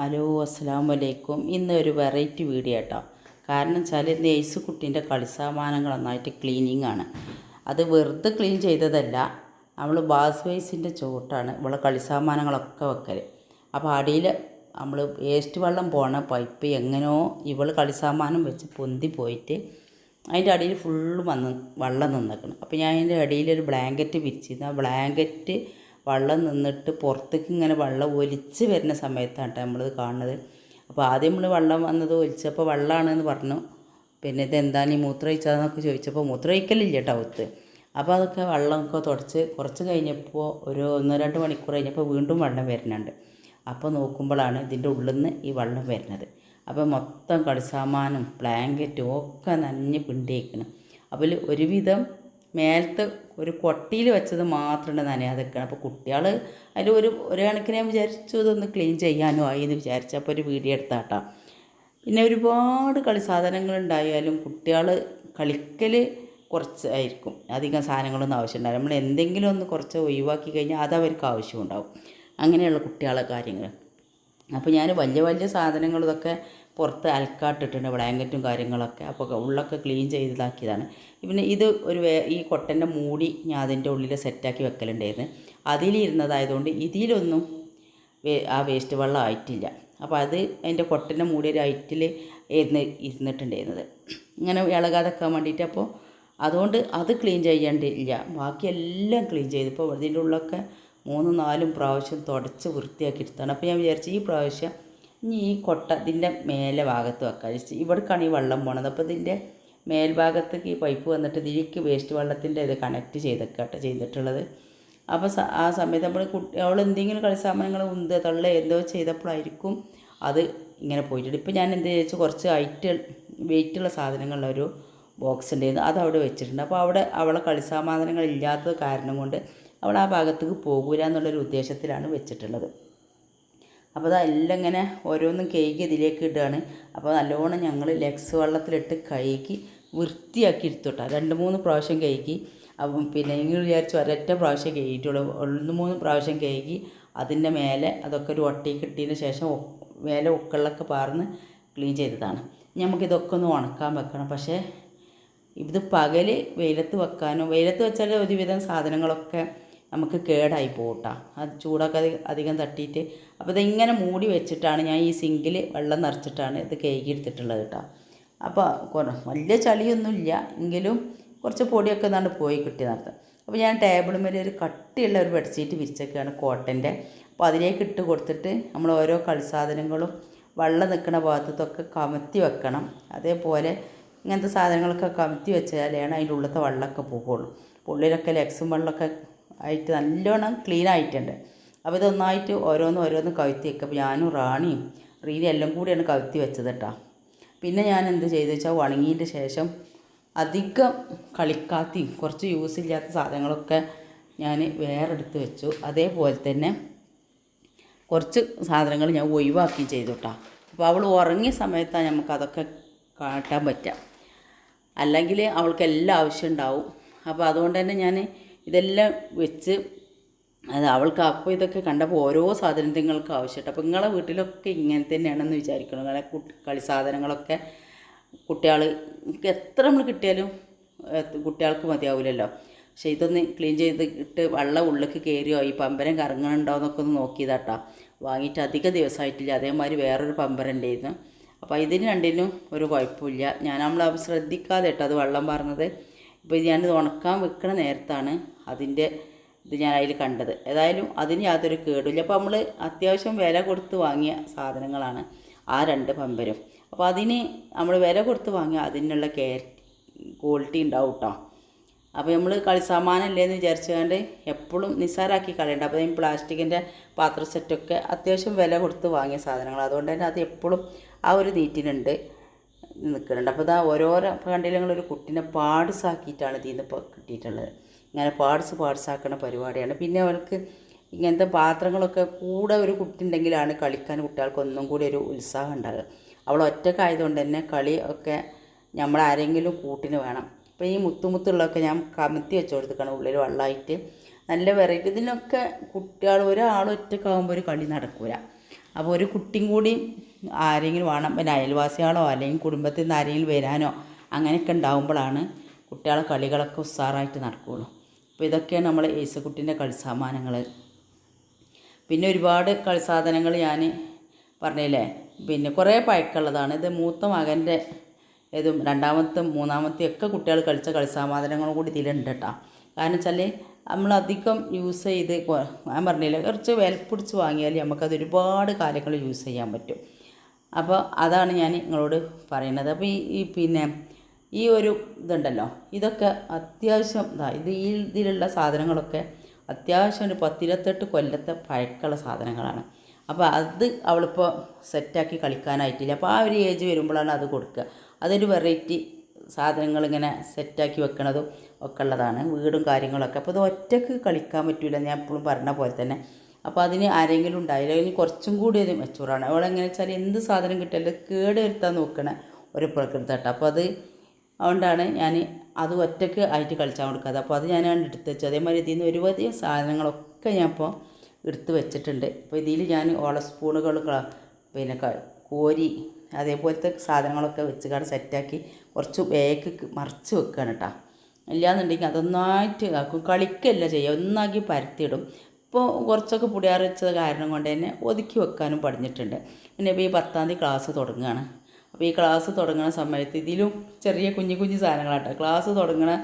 Hello അസ്സാം വലൈക്കും ഇന്ന് ഒരു വെറൈറ്റി വീഡിയോ കേട്ടോ. കാരണം വെച്ചാൽ നെയ്സ് കുട്ടീന്റെ കളിസാമാനങ്ങൾ നന്നായിട്ട് ക്ലീനിങ് ആണ്. അത് വെറുതെ ക്ലീൻ ചെയ്തതല്ല നമ്മൾ ബാസ് വൈസിന്റെ ചോട്ടാണ് ഇവിടെ കളിസാമാനങ്ങളൊക്കെ വെക്കൽ അപ്പോൾ അടിയിൽ നമ്മൾ വേസ്റ്റ് വെള്ളം പോണ പൈപ്പ് എങ്ങനെയോ ഇവൾ കളിസാമാനം വെച്ച് പൊന്തി പോയിട്ട് അതിന്റെ അടിയിൽ ഫുള്ള് വന്ന് വെള്ളം നിന്നേക്കണം. അപ്പോൾ ഞാൻ അതിന്റെ അടിയിൽ ഒരു ബ്ലാങ്കറ്റ് വിരിച്ചിരുന്നു. ആ ബ്ലാങ്കറ്റ് വെള്ളം നിന്നിട്ട് പുറത്തേക്ക് ഇങ്ങനെ വള്ളം ഒലിച്ച് വരുന്ന സമയത്താണ് കേട്ടോ നമ്മളിത് കാണുന്നത്. അപ്പോൾ ആദ്യം നമ്മൾ വള്ളം വന്നത് ഒലിച്ചപ്പോൾ വള്ളമാണെന്ന് പറഞ്ഞു. പിന്നെ ഇതെന്താണ് ഈ മൂത്രമൊഴിച്ചതെന്നൊക്കെ ചോദിച്ചപ്പോൾ മൂത്രമൊഴിക്കലില്ല കേട്ടോ ഒത്ത്. അപ്പോൾ അതൊക്കെ വെള്ളമൊക്കെ തുടച്ച് കുറച്ച് കഴിഞ്ഞപ്പോൾ ഒരു ഒന്ന് രണ്ട് മണിക്കൂർ കഴിഞ്ഞപ്പോൾ വീണ്ടും വെള്ളം വരുന്നുണ്ട്. അപ്പോൾ നോക്കുമ്പോഴാണ് ഇതിന്റെ ഉള്ളിൽ നിന്ന് ഈ വെള്ളം വരുന്നത്. അപ്പോൾ മൊത്തം കളിസാമാനും ബ്ലാങ്കറ്റും ഒക്കെ നനഞ്ഞ് പിണ്ടിയേക്കണം അപ്പോൾ ഒരുവിധം മേലത്തെ ഒരു കൊട്ടിയിൽ വെച്ചത് മാത്രമാണ് നനയാതെ നിൽക്കണം. അപ്പോൾ കുട്ടികൾ അതിൽ ഒരു ഒരു കണക്കിന് ഞാൻ വിചാരിച്ചു ഇതൊന്ന് ക്ലീൻ ചെയ്യാനോ ആയി എന്ന് വിചാരിച്ചു. അപ്പോൾ ഒരു വീഡിയോ എടുത്താട്ടാ. പിന്നെ ഒരുപാട് കളി സാധനങ്ങൾ ഉണ്ടായാലും കുട്ടികൾ കളിക്കൽ കുറച്ച് ആയിരിക്കും. അധികം സാധനങ്ങളൊന്നും ആവശ്യമുണ്ടാവില്ല. നമ്മൾ എന്തെങ്കിലും ഒന്ന് കുറച്ച് ഒഴിവാക്കി കഴിഞ്ഞാൽ അത് അവർക്ക് ആവശ്യമുണ്ടാവും അങ്ങനെയുള്ള കുട്ടികളെ കാര്യങ്ങൾ. അപ്പോൾ ഞാൻ വലിയ വലിയ സാധനങ്ങൾ ഇതൊക്കെ പുറത്ത് അൽക്കാട്ടിട്ടുണ്ട് ബ്ലാങ്കറ്റും കാര്യങ്ങളൊക്കെ. അപ്പോൾ ഉള്ളൊക്കെ ക്ലീൻ ചെയ്തതാക്കിയതാണ് പിന്നെ ഇത് ഒരു ഈ കൊട്ടന്റെ മൂടി ഞാൻ അതിന്റെ ഉള്ളിൽ സെറ്റാക്കി വെക്കലുണ്ടായിരുന്നു. അതിലിരുന്നതായതുകൊണ്ട് ഇതിലൊന്നും ആ വേസ്റ്റ് വെള്ളം ആയിട്ടില്ല. അപ്പോൾ അത് അതിന്റെ കൊട്ടന്റെ മൂടി ഒരു ഹൈറ്റിൽ ഇരുന്ന് ഇരുന്നിട്ടുണ്ടായിരുന്നത്. ഇങ്ങനെ ഇളകാതെക്കാൻ വേണ്ടിയിട്ട് അപ്പോൾ അതുകൊണ്ട് അത് ക്ലീൻ ചെയ്യേണ്ടില്ല. ബാക്കിയെല്ലാം ക്ലീൻ ചെയ്തു. ഇപ്പോൾ ഇതിന്റെ ഉള്ളൊക്കെ മൂന്നും നാലും പ്രാവശ്യം തുടച്ച് വൃത്തിയാക്കി എടുത്താണ്. അപ്പോൾ ഞാൻ വിചാരിച്ചു ഈ പ്രാവശ്യം ഇനി ഈ കൊട്ട ഇതിന്റെ മേലെ ഭാഗത്ത് വെക്കാൻ ഇവിടേക്കാണ് ഈ വെള്ളം പോണത്. അപ്പോൾ ഇതിന്റെ മേൽഭാഗത്തേക്ക് ഈ പൈപ്പ് വന്നിട്ട് ഇതിലേക്ക് വേസ്റ്റ് വെള്ളത്തിന്റെ ഇത് കണക്ട് ചെയ്തൊക്കെ ചെയ്തിട്ടുള്ളത്. അപ്പോൾ ആ സമയത്ത് നമ്മൾ കുട്ടി അവൾ എന്തെങ്കിലും കളി സാധനങ്ങൾ ഉന്ത് തള്ള എന്തോ ചെയ്തപ്പോഴായിരിക്കും അത് ഇങ്ങനെ പോയിട്ടുണ്ട്. ഇപ്പോൾ ഞാൻ എന്ത് ചോദിച്ചാൽ കുറച്ച് ഹൈറ്റ് വെയിറ്റുള്ള സാധനങ്ങളുള്ള ഒരു ബോക്സ് ഉണ്ടായിരുന്നു. അത് അവിടെ വെച്ചിട്ടുണ്ട്. അപ്പോൾ അവിടെ അവളെ കളി സാധനങ്ങൾ ഇല്ലാത്തത് കാരണം കൊണ്ട് അവൾ ആ ഭാഗത്തേക്ക് പോകൂല എന്നുള്ളൊരു ഉദ്ദേശത്തിലാണ് വെച്ചിട്ടുള്ളത്. അപ്പോൾ അതെല്ലാം ഇങ്ങനെ ഓരോന്നും കഴുകി ഇതിലേക്ക് ഇടുകയാണ്. അപ്പോൾ നല്ലോണം ഞങ്ങൾ ലെക്സ് വെള്ളത്തിലിട്ട് കഴുകി വൃത്തിയാക്കി എടുത്തുട്ടാ. രണ്ട് മൂന്ന് പ്രാവശ്യം കഴുകി. അപ്പം പിന്നെ നിങ്ങൾ വിചാരിച്ചു ഒരൊറ്റ പ്രാവശ്യം കഴുകിയിട്ടുള്ളൂ. ഒന്ന് മൂന്ന് പ്രാവശ്യം കഴുകി അതിന്റെ മേലെ അതൊക്കെ ഒരു ഒട്ടി കിട്ടിയതിന് ശേഷം മേലെ ഉക്കളിലൊക്കെ പാർന്ന് ക്ലീൻ ചെയ്തതാണ്. നമുക്കിതൊക്കെ ഒന്ന് ഉണക്കാൻ വെക്കണം. പക്ഷേ ഇത് പകൽ വെയിലത്ത് വെക്കാനോ വെയിലത്ത് വെച്ചാൽ ഒരുവിധം സാധനങ്ങളൊക്കെ നമുക്ക് കേടായി പോകട്ടാ അത് ചൂടൊക്കെ അധികം തട്ടിയിട്ട്. അപ്പോൾ ഇതിങ്ങനെ മൂടി വെച്ചിട്ടാണ് ഞാൻ ഈ സിങ്കിൽ വെള്ളം നിറച്ചിട്ടാണ് ഇത് കേക്ക് എടുത്തിട്ടുള്ളത് കേട്ടോ. അപ്പോൾ വലിയ ചളിയൊന്നുമില്ല. എങ്കിലും കുറച്ച് പൊടിയൊക്കെ എന്നാണ്ട് പോയി കിട്ടി നടത്തും. അപ്പോൾ ഞാൻ ടേബിൾ മേലെ ഒരു കട്ടിയുള്ള ഒരു ബെഡ്ഷീറ്റ് വിരിച്ചൊക്കെയാണ് കോട്ടന്റെ. അപ്പോൾ അതിലേക്ക് ഇട്ട് കൊടുത്തിട്ട് നമ്മൾ ഓരോ കളിസാധനങ്ങളും വെള്ളം നിൽക്കുന്ന ഭാഗത്തൊക്കെ കമത്തി വെക്കണം. അതേപോലെ ഇങ്ങനത്തെ സാധനങ്ങളൊക്കെ കമത്തി വെച്ചാലാണ് അതിന്റെ ഉള്ളത്തെ വെള്ളമൊക്കെ പോകുള്ളൂ പുള്ളിലൊക്കെ ലെക്സും വെള്ളമൊക്കെ ആയിട്ട് നല്ലോണം ക്ലീൻ ആയിട്ടുണ്ട്. അപ്പോൾ ഇതൊന്നായിട്ട് ഓരോന്ന് ഓരോന്ന് കവിത്തി വെക്കുക. അപ്പോൾ ഞാനും റാണിയും റീലി എല്ലാം കൂടിയാണ് കവിത്തി വെച്ചത് കേട്ടോ പിന്നെ ഞാൻ എന്ത് ചെയ്തു വെച്ചാൽ ഉണങ്ങിയതിന്റെ ശേഷം അധികം കളിക്കാത്തയും കുറച്ച് യൂസ് ഇല്ലാത്ത സാധനങ്ങളൊക്കെ ഞാൻ വേറെ എടുത്ത് വെച്ചു. അതേപോലെ തന്നെ കുറച്ച് സാധനങ്ങൾ ഞാൻ ഒഴിവാക്കുകയും ചെയ്തു കേട്ടോ അപ്പോൾ അവൾ ഉറങ്ങിയ സമയത്താണ് നമുക്ക് അതൊക്കെ കാട്ടാൻ പറ്റുക അല്ലെങ്കിൽ അവൾക്ക് എല്ലാം ആവശ്യം ഉണ്ടാവും. അപ്പോൾ അതുകൊണ്ട് തന്നെ ഞാൻ ഇതെല്ലാം വെച്ച് അത് അവൾക്ക് അപ്പോൾ ഇതൊക്കെ കണ്ടപ്പോൾ ഓരോ സാധനങ്ങൾക്ക് ആവശ്യമുണ്ട് അപ്പോൾ നിങ്ങളെ വീട്ടിലൊക്കെ ഇങ്ങനെ തന്നെയാണെന്ന് വിചാരിക്കണം നിങ്ങളെ കളി സാധനങ്ങളൊക്കെ കുട്ടികൾ എത്ര നമ്മൾ കിട്ടിയാലും കുട്ടികൾക്ക് മതിയാവില്ലല്ലോ. പക്ഷേ ഇതൊന്ന് ക്ലീൻ ചെയ്ത് ഇട്ട് വെള്ളം ഉള്ളിലേക്ക് കയറിയോ ഈ പമ്പരം കറങ്ങണുണ്ടോ എന്നൊക്കെ ഒന്ന് നോക്കിയതാട്ടാ. വാങ്ങിയിട്ട് അധിക ദിവസമായിട്ടില്ല. അതേമാതിരി വേറൊരു പമ്പരം ഉണ്ടായിരുന്നു. അപ്പോൾ ഇതിന് രണ്ടിനും ഒരു കുഴപ്പമില്ല. ഞാൻ നമ്മൾ ശ്രദ്ധിക്കാതെ കേട്ടോ അത് വെള്ളം പറഞ്ഞത് ഇപ്പോൾ ഞാനിത് ഉണക്കാൻ വെക്കണ നേരത്താണ് അതിന്റെ ഇത് ഞാൻ അതിൽ കണ്ടത്. ഏതായാലും അതിന് യാതൊരു കേടില്ല അപ്പോൾ നമ്മൾ അത്യാവശ്യം വില കൊടുത്ത് വാങ്ങിയ സാധനങ്ങളാണ് ആ രണ്ട് പമ്പരും. അപ്പോൾ അതിന് നമ്മൾ വില കൊടുത്ത് വാങ്ങിയ അതിനുള്ള കെയർ ക്വാളിറ്റി ഉണ്ടാവും കേട്ടോ അപ്പോൾ നമ്മൾ കളി എന്ന് വിചാരിച്ചുകൊണ്ട് എപ്പോഴും നിസ്സാരാക്കി കളയണ്ട. അപ്പോൾ ഈ പ്ലാസ്റ്റിക്കിന്റെ പാത്ര സെറ്റൊക്കെ അത്യാവശ്യം വില കൊടുത്ത് വാങ്ങിയ സാധനങ്ങൾ അതുകൊണ്ട് തന്നെ അത് എപ്പോഴും ആ ഒരു നീറ്റിനുണ്ട്. നിൽക്കുന്നുണ്ട്. അപ്പോൾ ഇതാ ഓരോരോ കണ്ടില്ലെങ്കിൽ കുട്ടീനെ പാഡ്സാക്കിയിട്ടാണ് ഇതിൽ നിന്ന് ഇപ്പോൾ കിട്ടിയിട്ടുള്ളത്. ഇങ്ങനെ പാട്സ് പാഡ്സാക്കുന്ന പരിപാടിയാണ്. പിന്നെ അവർക്ക് ഇങ്ങനത്തെ പാത്രങ്ങളൊക്കെ കൂടെ ഒരു കുട്ടി ഉണ്ടെങ്കിലാണ് കളിക്കാൻ കുട്ടികൾക്ക് ഒന്നും കൂടി ഒരു ഉത്സാഹം ഉണ്ടാകുക അവൾ ഒറ്റക്കായതുകൊണ്ട് തന്നെ കളി ഒക്കെ നമ്മൾ ആരെങ്കിലും കൂട്ടിന് വേണം. അപ്പോൾ ഈ മുത്തുമുത്തുള്ളതൊക്കെ ഞാൻ കമത്തി വെച്ച് കൊടുത്തിക്കണം. ഉള്ളിൽ വെള്ളമായിട്ട് നല്ല വെറൈറ്റി. ഇതിനൊക്കെ കുട്ടികൾ ഒരാൾ ഒറ്റക്കാവുമ്പോൾ ഒരു കളി നടക്കൂല. അപ്പോൾ ഒരു കുട്ടിയും കൂടി ആരെങ്കിലും വേണം പിന്നെ അയൽവാസികളോ അല്ലെങ്കിൽ കുടുംബത്തിൽ നിന്ന് ആരെങ്കിലും വരാനോ അങ്ങനെയൊക്കെ ഉണ്ടാകുമ്പോഴാണ് കുട്ടികളെ കളികളൊക്കെ ഉസ്സാറായിട്ട് നടക്കുകയുള്ളൂ. അപ്പോൾ ഇതൊക്കെയാണ് നമ്മൾ യേശുക്കുട്ടീന്റെ കളിസാമാനങ്ങൾ പിന്നെ ഒരുപാട് കളി സാധനങ്ങൾ ഞാൻ പറഞ്ഞില്ലേ? പിന്നെ കുറേ പഴക്കമുള്ളതാണ്. ഇത് മൂത്ത മകന്റെ ഇതും രണ്ടാമത്തെ മൂന്നാമത്തെ ഒക്കെ കുട്ടികൾ കളിച്ച കളിസാമാനങ്ങളും കൂടി ഇതിലുണ്ട് കേട്ടോ. കാരണം വെച്ചാൽ നമ്മൾ അധികം യൂസ് ചെയ്ത് ഞാൻ പറഞ്ഞില്ലേ കുറച്ച് വിലപ്പിടിച്ച് വാങ്ങിയാൽ നമുക്കത് ഒരുപാട് കാര്യങ്ങൾ യൂസ് ചെയ്യാൻ പറ്റും. അപ്പോൾ അതാണ് ഞാൻ നിങ്ങളോട് പറയുന്നത് അപ്പോൾ ഈ ഈ പിന്നെ ഈ ഒരു ഇതുണ്ടല്ലോ ഇതൊക്കെ അത്യാവശ്യം ഇതാ ഇത് ഈ ഇതിലുള്ള സാധനങ്ങളൊക്കെ അത്യാവശ്യം ഒരു പത്തിരുപത്തെട്ട് കൊല്ലത്തെ പഴക്കമുള്ള സാധനങ്ങളാണ്. അപ്പോൾ അത് അവളിപ്പോൾ സെറ്റാക്കി കളിക്കാനായിട്ടില്ല. അപ്പോൾ ആ ഒരു ഏജ് വരുമ്പോഴാണ് അത് കൊടുക്കുക. അതൊരു വെറൈറ്റി സാധനങ്ങൾ ഇങ്ങനെ സെറ്റാക്കി വെക്കണതും ഒക്കെ ഉള്ളതാണ് വീടും കാര്യങ്ങളൊക്കെ. അപ്പോൾ ഇത് ഒറ്റയ്ക്ക് കളിക്കാൻ പറ്റില്ല ഞാൻ എപ്പോഴും പറഞ്ഞ പോലെ തന്നെ. അപ്പോൾ അതിന് ആരെങ്കിലും ഉണ്ടായില്ല. ഇനി കുറച്ചും കൂടി ഒരു മെച്ചൂറാണ് അവളെങ്ങനെ വെച്ചാൽ എന്ത് സാധനം കിട്ടിയാലും കേട് വരുത്താൻ നോക്കണ ഒരു പ്രകൃതട്ടോ അപ്പോൾ അത് അതുകൊണ്ടാണ് ഞാൻ അത് ഒറ്റയ്ക്ക് ആയിട്ട് കളിച്ചാൽ കൊടുക്കാതെ അപ്പോൾ അത് ഞാൻ എടുത്ത് വെച്ചു. അതേമാതിരി ഇതിൽ നിന്ന് ഒരുപാട് സാധനങ്ങളൊക്കെ ഞാൻ ഇപ്പോൾ എടുത്ത് വെച്ചിട്ടുണ്ട്. അപ്പോൾ ഇതിൽ ഞാൻ ഓള സ്പൂണുകൾ പിന്നെ കോരി അതേപോലത്തെ സാധനങ്ങളൊക്കെ വെച്ച് കാണാൻ സെറ്റാക്കി കുറച്ച് വേക്ക് മറിച്ച് വെക്കുകയാണ് കേട്ടോ ഇല്ലാന്നുണ്ടെങ്കിൽ അതൊന്നായിട്ട് ആക്കും. കളിക്കല്ല ചെയ്യുക ഒന്നാക്കി പരത്തിയിടും. ഇപ്പോൾ കുറച്ചൊക്കെ പുടിയാറ് വെച്ചത് കാരണം കൊണ്ട് തന്നെ ഒതുക്കി വെക്കാനും പഠിഞ്ഞിട്ടുണ്ട് പിന്നെ ഇപ്പോൾ ഈ പത്താം തീയതി ക്ലാസ് തുടങ്ങുകയാണ്. അപ്പോൾ ഈ ക്ലാസ് തുടങ്ങുന്ന സമയത്ത് ഇതിലും ചെറിയ കുഞ്ഞു കുഞ്ഞു സാധനങ്ങളാട്ടോ. ക്ലാസ് തുടങ്ങുന്ന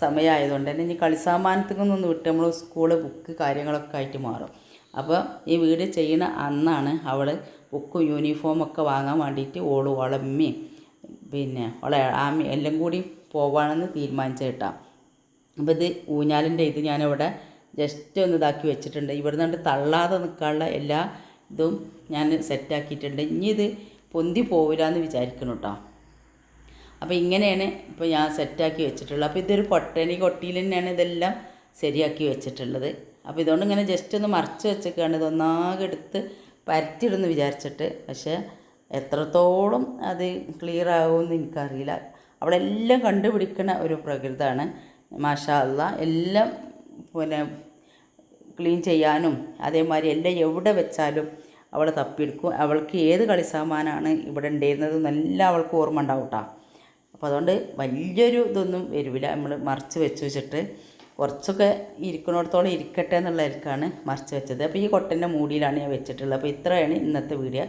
സമയമായതുകൊണ്ട് തന്നെ ഇനി കളിസാമാനത്തിൽ നിന്നൊന്ന് വിട്ട് നമ്മൾ സ്കൂൾ ബുക്ക് കാര്യങ്ങളൊക്കെ ആയിട്ട് മാറും. അപ്പോൾ ഈ വീട് ചെയ്യുന്ന അന്നാണ് അവൾ ബുക്കും യൂണിഫോമൊക്കെ വാങ്ങാൻ വേണ്ടിയിട്ട് ഓൾ ഓളമ്മയും പിന്നെ ഓളെ ആമി എല്ലാം കൂടി പോവാണെന്ന് തീരുമാനിച്ചു അപ്പോൾ ഇത് ഊഞ്ഞാലിന്റെ ഇത് ഞാനിവിടെ ജസ്റ്റ് ഒന്ന് ഇതാക്കി വെച്ചിട്ടുണ്ട്. ഇവിടെ നിന്ന് തള്ളാതെ നിൽക്കാനുള്ള എല്ലാ ഇതും ഞാൻ സെറ്റാക്കിയിട്ടുണ്ട് ഇനി ഇത് പൊന്തി പോവില്ല എന്ന് വിചാരിക്കണം കേട്ടോ അപ്പോൾ ഇങ്ങനെയാണ് ഇപ്പോൾ ഞാൻ സെറ്റാക്കി വെച്ചിട്ടുള്ളത്. അപ്പോൾ ഇതൊരു കൊട്ടനി കൊട്ടിയിൽ തന്നെയാണ് ഇതെല്ലാം ശരിയാക്കി വെച്ചിട്ടുള്ളത്. അപ്പോൾ ഇതുകൊണ്ട് ഇങ്ങനെ ജസ്റ്റ് ഒന്ന് മറച്ച് വെച്ചേക്കാണ്. ഇതൊന്നാകെ എടുത്ത് പരത്തിയിടുന്നു വിചാരിച്ചിട്ട്. പക്ഷേ എത്രത്തോളം അത് ക്ലിയർ ആകുമെന്ന് എനിക്കറിയില്ല. അവിടെ എല്ലാം കണ്ടുപിടിക്കുന്ന ഒരു പ്രകൃതമാണ്. മാഷാ അല്ല എല്ലാം പിന്നെ ക്ലീൻ ചെയ്യാനും അതേമാതിരി എല്ലാം എവിടെ വെച്ചാലും അവൾ തപ്പിയെടുക്കും. അവൾക്ക് ഏത് കളി സാമാനാണ് ഇവിടെ ഉണ്ടായിരുന്നത് എല്ലാം അവൾക്ക് ഓർമ്മ ഉണ്ടാവും കേട്ടോ അപ്പോൾ അതുകൊണ്ട് വലിയൊരു ഇതൊന്നും വരില്ല നമ്മൾ മറിച്ച് വെച്ച് വെച്ചിട്ട് കുറച്ചൊക്കെ ഇരിക്കുന്നിടത്തോളം ഇരിക്കട്ടെ എന്നുള്ള എന്നുള്ളതിലേക്കാണ് മറിച്ച് വെച്ചത്. അപ്പോൾ ഈ കൊട്ടന്റെ മൂടിയിലാണ് ഞാൻ വെച്ചിട്ടുള്ളത്. അപ്പോൾ ഇത്രയാണ് ഇന്നത്തെ വീഡിയോ.